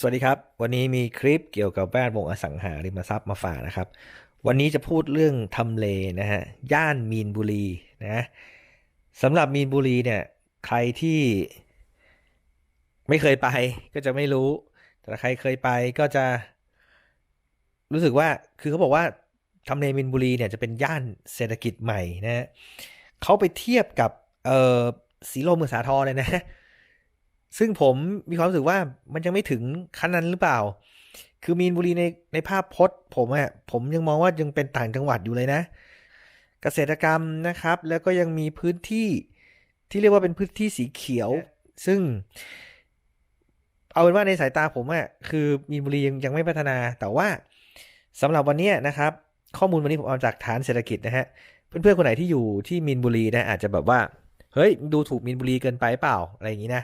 สวัสดีครับ วันนี้มีคลิปเกี่ยวกับแวดวงอสังหาริมทรัพย์มาฝากนะครับ วันนี้จะพูดเรื่องทำเลนะฮะย่านมีนบุรีนะสำหรับมีนบุรีเนี่ยใครที่ไม่เคยไปก็จะไม่รู้ แต่ใครเคยไปก็จะ รู้สึกว่าคือเขาบอกว่าทำเลมีนบุรีเนี่ยจะเป็นย่านเศรษฐกิจใหม่นะฮะเขาไปเทียบกับเออสีลมเมืองสาทรเลยนะ ซึ่งผมมีความรู้สึกว่ามันยังไม่ถึงขั้นนั้นหรือเปล่า คือมีนบุรีในในภาพพจน์ ผมอะผมยังมองว่ายังเป็นต่างจังหวัดอยู่เลยนะ เกษตรกรรมนะครับ แล้วก็ยังมีพื้นที่ที่เรียกว่าเป็นพื้นที่สีเขียว ซึ่ง เอาเป็นว่าในสายตาผมอะคือมีนบุรียังยังไม่พัฒนา แต่ว่าสำหรับวันนี้นะครับ ข้อมูลวันนี้ผมเอาจากฐานเศรษฐกิจนะฮะเพื่อนๆคนไหนที่อยู่ที่มีนบุรีนะอาจจะแบบว่าเฮ้ยดูถูกมีนบุรีเกินไปเปล่าอะไรอย่างนี้นะ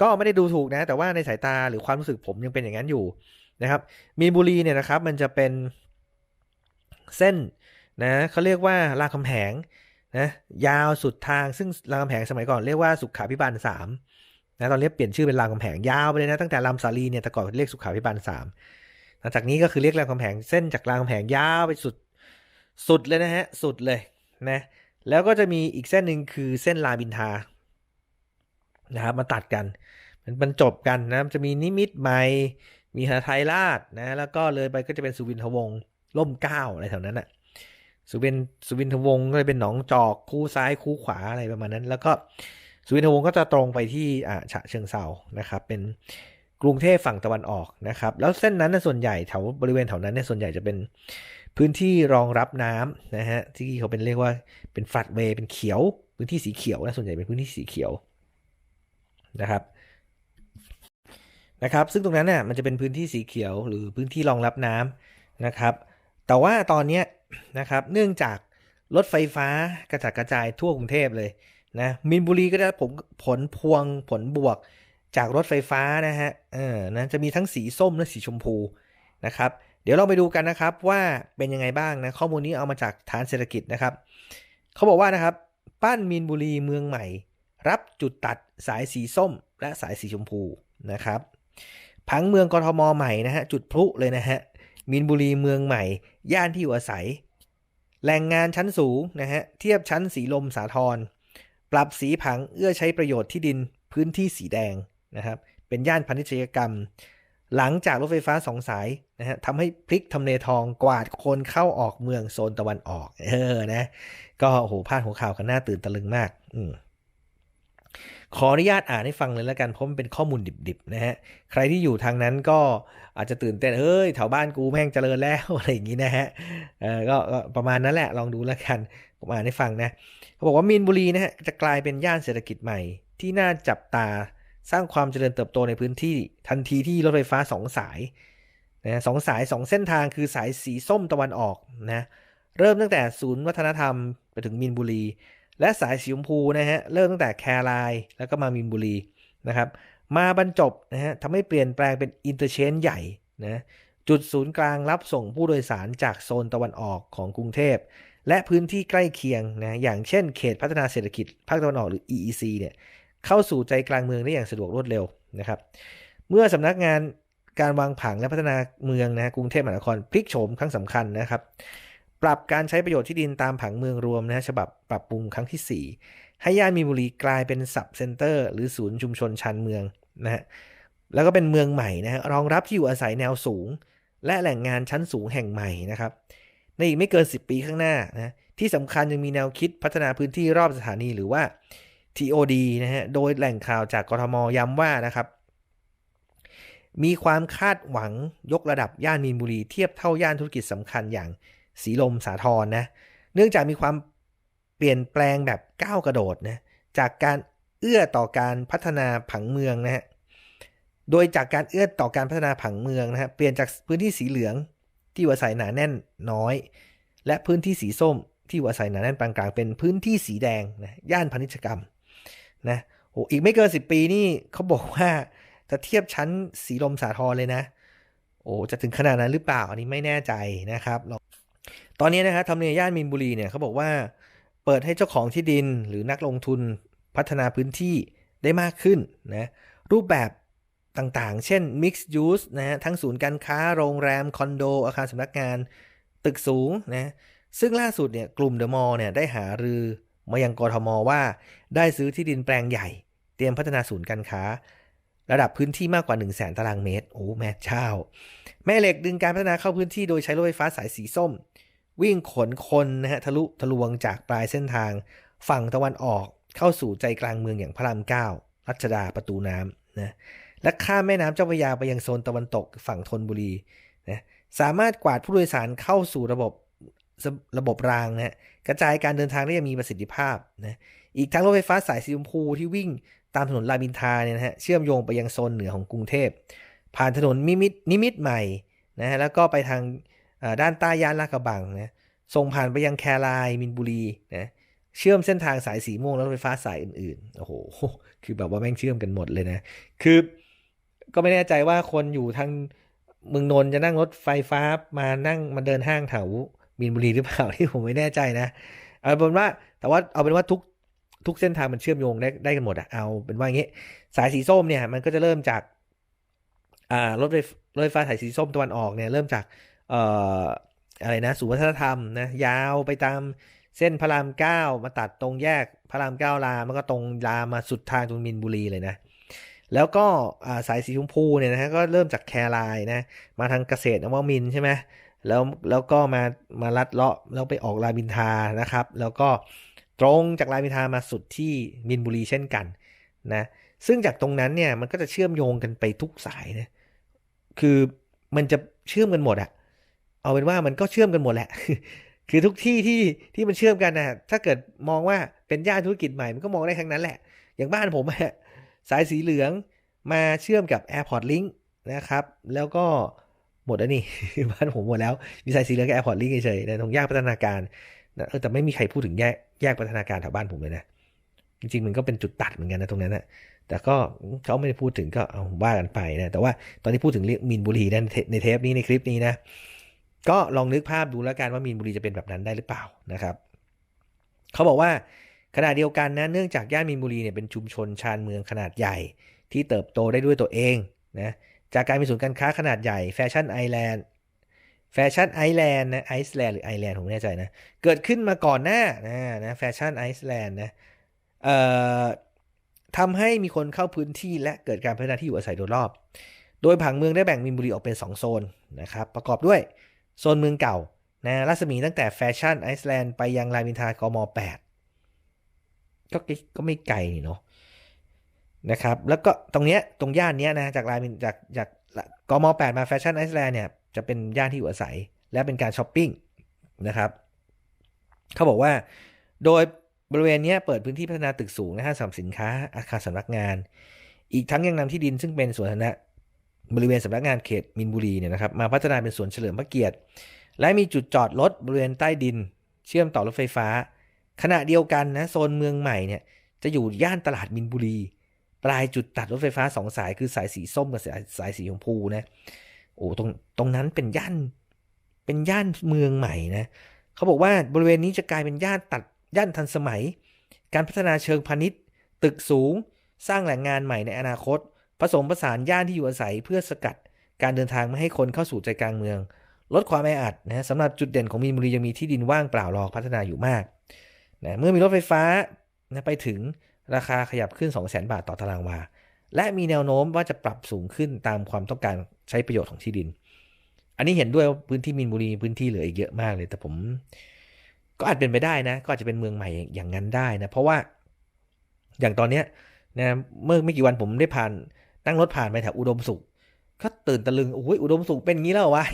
ก็ไม่ได้ดูถูกนะ แต่ว่าในสายตาหรือความรู้สึกผมยังเป็นอย่างนั้นอยู่นะครับ มีนบุรีเนี่ยนะครับ มันจะเป็นเส้นนะเขาเรียกว่ารามคำแหงนะยาวสุดทางซึ่งรามคำแหงสมัยก่อนเรียกว่าสุขาพิบาลสามนะตอนนี้เปลี่ยนชื่อเป็นรามคำแหงยาวไปเลยนะตั้งแต่รามสาลีเนี่ยแต่ก่อนเรียกสุขาพิบาลสามหลังจากนี้ก็คือเรียกรามคำแหงเส้นจากรามคำแหงยาวไปสุดสุดเลยนะฮะสุดเลยนะแล้วก็จะมีอีกเส้นหนึ่งคือเส้นรามอินทา นะครับมาตัดกัน มันบรรจบกันนะจะมีนิมิตใหม่มีหาไทยราชนะแล้วก็เลยไปก็จะเป็นสุวินทวงศ์ล่มเก้าอะไรแถวนั้นอะสุวินสุวินทวงศ์ก็เลยเป็นหนองจอกคู่ซ้ายคู่ขวาอะไรประมาณนั้น แล้วก็สุวินทวงศ์ก็จะตรงไปที่อ่าฉะเชิงเซานะครับ เป็นกรุงเทพฝั่งตะวันออกนะครับ แล้วเส้นนั้นนะส่วนใหญ่แถวบริเวณแถวนั้นเนี่ยส่วนใหญ่จะเป็นพื้นที่รองรับน้ำนะฮะที่เขาเป็นเรียกว่าเป็นฟลัดเวย์เป็นเขียว พื้นที่สีเขียวนะส่วนใหญ่เป็นพื้นที่สีเขียว นะครับนะครับ ซึ่งตรงนั้นเนี่ยมันจะเป็นพื้นที่สีเขียวหรือพื้นที่รองรับน้ำนะครับ แต่ว่าตอนนี้นะครับเนื่องจากรถไฟฟ้ากระจัดกระจายทั่วกรุงเทพเลยนะมินบุรีก็ได้ผมผลพวงผลบวกจากรถไฟฟ้านะฮะเออนะจะมีทั้งสีส้มและสีชมพูนะครับ เดี๋ยวเราไปดูกันนะครับว่าเป็นยังไงบ้างนะข้อมูลนี้เอามาจากฐานเศรษฐกิจนะครับเขาบอกว่านะครับ ปั้นมีนบุรีเมืองใหม่ รับจุดตัดสายสีส้มและสายสีชมพูนะครับ ผังเมืองกทมใหม่นะฮะจุดพลุเลยนะฮะมีนบุรีเมืองใหม่ ย่านที่อยู่อาศัยแหล่งงานชั้นสูงนะฮะเทียบชั้นสีลมสาทรปรับสีผังเอื้อใช้ประโยชน์ที่ดินพื้นที่สีแดงนะครับเป็นย่านพาณิชยกรรม หลังจากรถไฟฟ้าสองสายนะฮะทำให้พลิกทำเลทองกวาดคนเข้าออกเมืองโซนตะวันออกเออนะก็โอ้โหพาดหัวข่าวกันหน้าตื่นตะลึงมาก อืม ขออนุญาตอ่านให้ฟังเลยแล้วกันเพราะมันเป็นข้อมูลดิบๆนะฮะใครที่อยู่ทางนั้นก็อาจจะตื่นเต้นเฮ้ยแถวบ้านกูแม่งเจริญแล้วอะไรอย่างนี้นะฮะเออก็ประมาณนั้นแหละลองดูแล้วกันผมอ่านให้ฟังนะเขาบอกว่ามีนบุรีนะฮะจะกลายเป็นย่านเศรษฐกิจใหม่ ที่น่าจับตาสร้างความเจริญเติบโตในพื้นที่ทันทีที่รถไฟฟ้าสองสายนะสองสายสองเส้นทางคือสายสีส้มตะวันออกนะเริ่มตั้งแต่ศูนย์วัฒนธรรมไปถึงมีนบุรี และสายสีชมพูนะฮะเริ่มตั้งแต่แครายแล้วก็มามีนบุรีนะครับมาบรรจบนะฮะทำให้เปลี่ยนแปลงเป็นอินเตอร์เชนใหญ่นะจุดศูนย์กลางรับส่งผู้โดยสารจากโซนตะวันออกของกรุงเทพ และพื้นที่ใกล้เคียงนะอย่างเช่นเขตพัฒนาเศรษฐกิจภาคตะวันออกหรือ EEC เนี่ยเข้าสู่ใจกลางเมืองได้อย่างสะดวกรวดเร็วนะครับเมื่อสำนักงานการวางผังและพัฒนาเมืองนะกรุงเทพมหานครพลิกโฉมครั้งสำคัญนะครับ ปรับการใช้ประโยชน์ที่ดินตามผังเมืองรวมนะฉบับปรับปรุงครั้งที่ 4 ให้ย่านมีบุรีกลายเป็นสับเซ็นเตอร์ หรือศูนย์ชุมชนชานเมืองนะฮะแล้วก็เป็นเมืองใหม่นะฮะรองรับที่อยู่อาศัยแนวสูง และแหล่งงานชั้นสูงแห่งใหม่นะครับในอีกไม่เกิน 10 ปีข้างหน้านะที่สำคัญยังมีแนวคิดพัฒนาพื้นที่รอบสถานีหรือว่า TOD นะฮะโดยแหล่งข่าวจากกทมย้ำว่านะครับมีความคาดหวังยกระดับย่านมีนบุรีเทียบเท่าย่านธุรกิจสำคัญอย่าง สีลมสาทรนะ เนื่องจากมีความเปลี่ยนแปลงแบบก้าวกระโดดนะจากการเอื้อต่อการพัฒนาผังเมืองนะฮะโดยจากการเอื้อต่อการพัฒนาผังเมืองนะฮะเปลี่ยนจากพื้นที่สีเหลืองที่อยู่อาศัยหนาแน่นน้อย และพื้นที่สีส้มที่อยู่อาศัยหนาแน่นปานกลางเป็นพื้นที่สีแดงนะย่านพาณิชยกรรมนะโอ้อีกไม่เกินสิบปีนี่เขาบอกว่าจะเทียบชั้นสีลมสาทรเลยนะ โอ้จะถึงขนาดนั้นหรือเปล่าอันนี้ไม่แน่ใจนะครับ ตอนนี้นะครับทำเลย่านมีนบุรีเนี่ยเขาบอกว่าเปิดให้เจ้าของที่ดินหรือนักลงทุนพัฒนาพื้นที่ได้มากขึ้นนะรูปแบบต่างๆ เช่น Mixed Use นะฮะทั้งศูนย์การค้าโรงแรม คอนโด อาคารสำนักงาน ตึกสูงนะซึ่งล่าสุดเนี่ยกลุ่มเดอะมอลล์เนี่ยได้หารือมายังกรทมว่า ได้ซื้อที่ดินแปลงใหญ่ เตรียมพัฒนาศูนย์การค้า ระดับพื้นที่มากกว่า 1 0 0 0 0แสนตารางเมตร โอ้แม่เจ้า แม่เหล็กดึงการพัฒนาเข้าพื้นที่โดยใช้รถไฟฟ้าสายสีส้ม วิ่งขนคนนะฮะทะลุทะลวงจากปลายเส้นทาง ฝั่งตะวันออกเข้าสู่ใจกลางเมืองอย่างพระรามเก้ารัชดาประตูน้ำนะและข้ามแม่น้ำเจ้าพระยาไปยังโซนตะวันตกฝั่งธนบุรีนะสามารถกวาดผู้โดยสารเข้าสู่ระบบระบบรางนะกระจายการเดินทางได้อย่างมีประสิทธิภาพนะอีกทั้งรถไฟฟ้าสายสีชมพูที่วิ่ง ตามถนนรามินทาเนี่ยนะฮะเชื่อมโยงไปยังโซนเหนือของกรุงเทพ ผ่านถนนนิมิตนิมิตใหม่นะฮะแล้วก็ไปทางด้านใต้ย่านลาดกระบังนะส่งผ่านไปยังแครายมินบุรีนะเชื่อมเส้นทางสายสีม่วงและรถไฟฟ้าสายอื่นๆ โอ้โห คือแบบว่าแม่งเชื่อมกันหมดเลยนะ คือก็ไม่แน่ใจว่าคนอยู่ทางเมืองนนท์จะนั่งรถไฟฟ้ามานั่งมาเดินห้างแถวมินบุรีหรือเปล่าที่ผมไม่แน่ใจนะ เอาเป็นว่าแต่ว่าเอาเป็นว่าทุก ทุกเส้นทางมันเชื่อมโยงได้ได้กันหมดอะเอาเป็นว่าอย่างนี้สายสีส้มเนี่ยมันก็จะเริ่มจากอ่ารถไฟรถไฟฟ้าสายสีส้มตะวันออกเนี่ยเริ่มจากเอ่ออะไรนะสุวัฒนธรรมนะยาวไปตามเส้นพระรามเก้ามาตัดตรงแยกพระรามเก้าลามันก็ตรงลามาสุดทางตรงมินบุรีเลยนะ แล้วก็สายสีชมพูเนี่ยนะฮะก็เริ่มจากแครายนะมาทางเกษตรนวมินใช่ไหมแล้วแล้วก็มามาลัดเลาะแล้วไปออกรามอินทานะครับ แล้วก็ ตรงจากรามอินทามาสุดที่มินบุรีเช่นกันนะซึ่งจากตรงนั้นเนี่ยมันก็จะเชื่อมโยงกันไปทุกสายนะคือมันจะเชื่อมกันหมดอะเอาเป็นว่ามันก็เชื่อมกันหมดแหละ คือทุกที่ที่ที่มันเชื่อมกันนะถ้าเกิดมองว่าเป็นย่านธุรกิจใหม่มันก็มองได้ทั้งนั้นแหละ อย่างบ้านผมสายสีเหลืองมาเชื่อมกับ Airport Link นะครับ แล้วก็หมดแล้วนี่ บ้านผมหมดแล้ว มีสายสีเหลืองกับ Airport Link เฉยๆนตรงแยกพัฒนาการ นะแต่ไม่มีใครพูดถึงแยกแยกพัฒนาการแถวบ้านผมเลยนะ จริงๆมันก็เป็นจุดตัดเหมือนกันนะตรงนั้นนะแต่ก็เขาไม่ได้พูดถึงก็เอาว่ากันไปนะ แต่ว่าตอนนี้พูดถึงเรื่องมินบุรีในเทปนี้ในคลิปนี้นะ ก็ลองนึกภาพดูแล้วกันว่ามีนบุรีจะเป็นแบบนั้นได้หรือเปล่านะครับ เขาบอกว่าขณะเดียวกันนะเนื่องจากย่านมีนบุรีเนี่ยเป็นชุมชนชานเมืองขนาดใหญ่ ที่เติบโตได้ด้วยตัวเองนะจากการเป็นศูนย์การค้าขนาดใหญ่แฟชั่นไอแลนด์ แฟชั่นไอแลนด์นะไอซ์แลนด์หรือไอแลนด์ผมไม่แน่ใจนะ เกิดขึ้นมาก่อนหน้านะนะแฟชั่นไอซ์แลนด์นะเอ่อทำให้มีคนเข้าพื้นที่และเกิดการพัฒนาที่อยู่อาศัยโดยรอบ โดยผังเมืองได้แบ่งมินบุรีออกเป็น 2 โซนนะครับประกอบด้วยโซนเมืองเก่านะรัศมีตั้งแต่แฟชั่นไอซ์แลนด์ไปยังรามินทากม 8 ก็ก็ไม่ไกลนี่เนาะนะครับแล้วก็ตรงเนี้ยตรงย่านเนี้ยนะจากรามินจากจากกม 8 มาแฟชั่นไอซ์แลนด์เนี่ย จะเป็นย่านที่อยู่อาศัย และเป็นการช้อปปิ้งนะครับเขาบอกว่า โดยบริเวณนี้เปิดพื้นที่พัฒนาตึกสูงนะฮะสำหรับสินค้าอาคารสำนักงาน อีกทั้งยังนำที่ดินซึ่งเป็นสวนสาธารณะบริเวณสำนักงานเขตมินบุรีเนี่ยนะครับมาพัฒนาเป็นสวนเฉลิมพระเกียรติ และมีจุดจอดรถบริเวณใต้ดิน เชื่อมต่อรถไฟฟ้า ขณะเดียวกันนะโซนเมืองใหม่เนี่ยจะอยู่ย่านตลาดมินบุรี ปลายจุดตัดรถไฟฟ้าสองสายคือสายสีส้มกับสายสายสีชมพูนะ โอ้ตรงตรงนั้นเป็นย่านเป็นย่านเมืองใหม่นะเขาบอกว่าบริเวณนี้จะกลายเป็นย่านตัดย่านทันสมัย การพัฒนาเชิงพาณิชย์ ตึกสูง สร้างแหล่งงานใหม่ในอนาคต ผสมผสานย่านที่อยู่อาศัยเพื่อสกัดการเดินทางไม่ให้คนเข้าสู่ใจกลางเมือง ลดความแออัดนะสำหรับจุดเด่นของมีนบุรียังมีที่ดินว่างเปล่ารอพัฒนาอยู่มากนะเมื่อมีรถไฟฟ้านะไปถึงราคาขยับขึ้น 2 0 0 0 0 0 บาทต่อตารางวา และมีแนวโน้มว่าจะปรับสูงขึ้นตามความต้องการใช้ประโยชน์ของที่ดิน อันนี้เห็นด้วยพื้นที่มีนบุรีพื้นที่เหลืออีกเยอะมากเลย แต่ผม ก็อาจเป็นไปได้นะ ก็อาจจะเป็นเมืองใหม่อย่างนั้นได้นะ เพราะว่าอย่างตอนเนี้ยนะเมื่อไม่กี่วันผมได้ผ่านนั่งรถผ่านไปแถวอุดมสุขก็ตื่นตะลึงโอ้ยอุดมสุขเป็นงี้แล้ววะ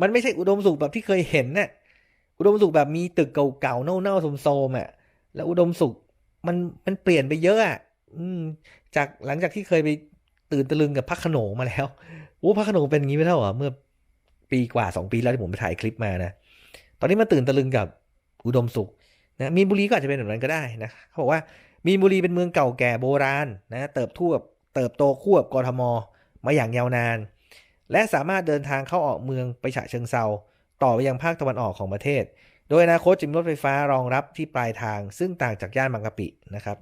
มันไม่ใช่อุดมสุขแบบที่เคยเห็นนะ่ะอุดมสุขแบบมีตึกเก่าๆเน่าๆโทมๆอะแล้วอุดมสุขมันมันเปลี่ยนไปเยอะอะ อืม จากหลังจากที่เคยไปตื่นตะลึงกับพักขนงมาแล้วโอ้พักขนงเป็นงี้ไม่เท่าเหรอเมื่อปีกว่าสองปีแล้วที่ผมไปถ่ายคลิปมานะ ตอนนี้มาตื่นตะลึงกับอุดมสุขนะมีนบุรีก็อาจจะเป็นแบบนั้นก็ได้นะเขาบอกว่ามีนบุรีเป็นเมืองเก่าแก่โบราณนะเติบทั่วเติบโตคู่กับกรทมมาอย่างยาวนาน และสามารถเดินทางเข้าออกเมืองไปฉะเชิงเซาต่อไปยังภาคตะวันออกของประเทศ โดยอนาคตจะมีรถไฟฟ้ารองรับที่ปลายทาง ซึ่งต่างจากย่านบางกะปินะครับ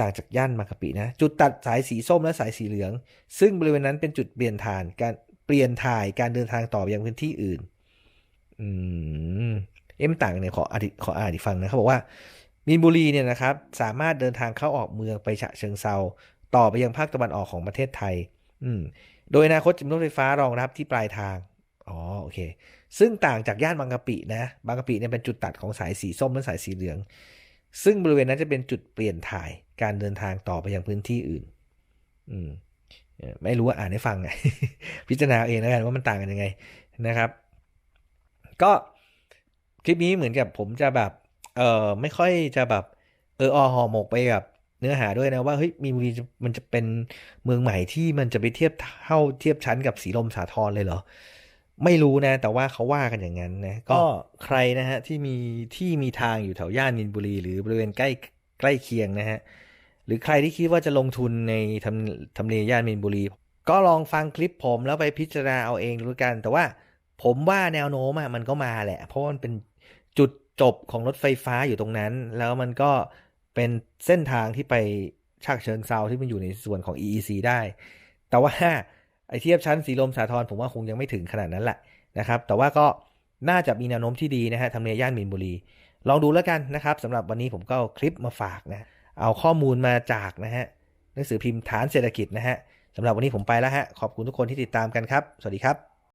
ต่างจากย่านบางกะปินะ จุดตัดสายสีส้มและสายสีเหลือง ซึ่งบริเวณนั้นเป็นจุดเปลี่ยนถ่านการเปลี่ยนถ่ายการเดินทางต่อไปยังพื้นที่อื่น อืมเอ็มต่างเนี่ยขออธิขออ่านอีกฟังนะเขาบอกว่ามีนบุรีเนี่ยนะครับ สามารถเดินทางเข้าออกเมืองไปฉะเชิงเซาต่อไปยังภาคตะวันออกของประเทศไทย อืม โดยอนาคตจะมีรถไฟฟ้ารองรับที่ปลายทาง อ๋อโอเค ซึ่งต่างจากย่านบางกะปินะ บางกะปิเนี่ยเป็นจุดตัดของสายสีส้มและสายสีเหลือง ซึ่งบริเวณนั้นจะเป็นจุดเปลี่ยนถ่ายการเดินทางต่อไปยังพื้นที่อื่น อืมเอ่อไม่รู้ว่าอ่านให้ฟังไงพิจารณาเองแล้วกันว่ามันต่างกันยังไงนะครับ ก็คลิปนี้เหมือนกับผมจะแบบ เออไม่ค่อยจะแบบ เอออห่อหมกไปกับเนื้อหาด้วยนะว่าเฮ้ยมีนบุรีมันจะเป็นเมืองใหม่ที่มันจะไปเทียบเท่าเทียบชั้นกับสีลมสาทรเลยเหรอ ไม่รู้นะ แต่ว่าเขาว่ากันอย่างนั้นนะ ก็ใครนะฮะที่มีที่มีทางอยู่แถวย่านมินบุรี หรือบริเวณใกล้ใกล้เคียงนะฮะ หรือใครที่คิดว่าจะลงทุนในทำทำเลย่านมินบุรี ก็ลองฟังคลิปผมแล้วไปพิจารณาเอาเองดูกัน แต่ว่าผมว่าแนวโน้มอะมันก็มาแหละ เพราะมันเป็นจุดจบของรถไฟฟ้าอยู่ตรงนั้น แล้วมันก็เป็นเส้นทางที่ไปฉากเชิงเซาที่มันอยู่ในส่วนของ EEC ได้ แต่ว่า ไอเทียบชั้นสีลมสาทรผมว่าคงยังไม่ถึงขนาดนั้นแหละนะครับแต่ว่าก็น่าจะมีแนวโน้มที่ดีนะฮะทำเลย่านมินบุรี ลองดูแล้วกันนะครับสำหรับวันนี้ผมก็เอาคลิปมาฝากนะเอาข้อมูลมาจากนะฮะหนังสือพิมพ์ฐานเศรษฐกิจนะฮะสำหรับวันนี้ผมไปแล้วฮะขอบคุณทุกคนที่ติดตามกันครับ สวัสดีครับ